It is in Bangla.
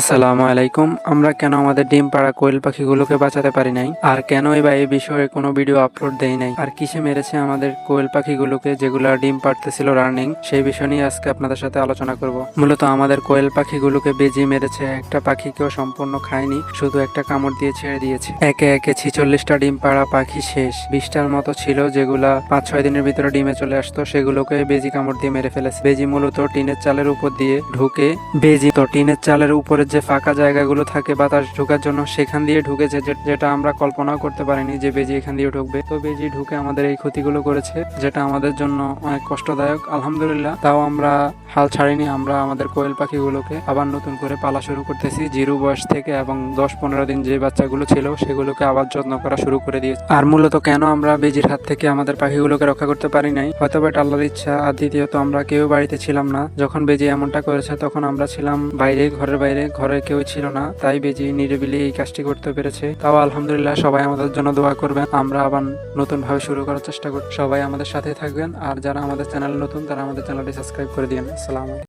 আসসালামু আলাইকুম। আমরা কেন আমাদের ডিম পাড়া কোয়েল পাখিগুলোকে বাঁচাতে পারি নাই? আর কেনই বা এই বিষয়ে কোনো ভিডিও আপলোড দেই নাই? আর কিসে মেরেছে আমাদের কোয়েল পাখিগুলোকে যেগুলো ডিম পাড়তেছিল রানিং? সেই বিষয় নিয়ে আজকে আপনাদের সাথে আলোচনা করব। মূলত আমাদের কোয়েল পাখিগুলোকে বেজি মেরেছে। একটা পাখিকেও সম্পূর্ণ খায়নি, শুধু একটা কামড় দিয়ে ছেড়ে দিয়েছে। একে একে ছিচল্লিশটা ডিম পাড়া পাখি শেষ। বিশটার মতো ছিল যেগুলা পাঁচ ছয় দিনের ভিতরে ডিমে চলে আসতো। সেগুলোকে বেজি কামড় দিয়ে মেরে ফেলেছে। বেজি মূলত টিনের চালের উপর দিয়ে ঢুকে বেজি তো টিনের চালের উপরে যে ফাঁকা জায়গাগুলো থাকে বাতাস ঢোকার জন্য সেখান দিয়ে ঢুকেছে যেটা আমরা কল্পনাও করতে পারিনি যে বেজি এখান দিয়ে ঢুকবে। তো বেজি ঢুকে আমাদের এই ক্ষতিগুলো করেছে, যেটা আমাদের জন্য অনেক কষ্টদায়ক। আলহামদুলিল্লাহ, তাও আমরা হাল ছাড়িনি। আমরা আমাদের কোয়েল পাখিগুলোকে আবার নতুন করে পালা শুরু করতেছি। জিরো বয়স থেকে এবং দশ পনেরো দিন যে বাচ্চাগুলো ছিল, সেগুলোকে আবার যত্ন করা শুরু করে দিয়েছি। আর মূলত কেন আমরা বেজির হাত থেকে আমাদের পাখিগুলোকে রক্ষা করতে পারি নাই? হয়তো বা আল্লাহর ইচ্ছা। আর দ্বিতীয়ত, আমরা কেউ বাড়িতে ছিলাম না। যখন বেজি এমনটা করেছে, তখন আমরা ছিলাম বাইরে, ঘরের বাইরে ঘরে কেউ ছিল না, তাই বেজি নিরিবিলি এই কাজটি করতে পেরেছে। তাও আলহামদুলিল্লাহ সবাই আমাদের জন্য দোয়া করবেন। আমরা আবার নতুন ভাবে শুরু করার চেষ্টা করি সবাই আমাদের সাথে থাকবেন। আর যারা আমাদের চ্যানেল নতুন, তারা আমাদের চ্যানেলটি সাবস্ক্রাইব করে দিন। আসসালামু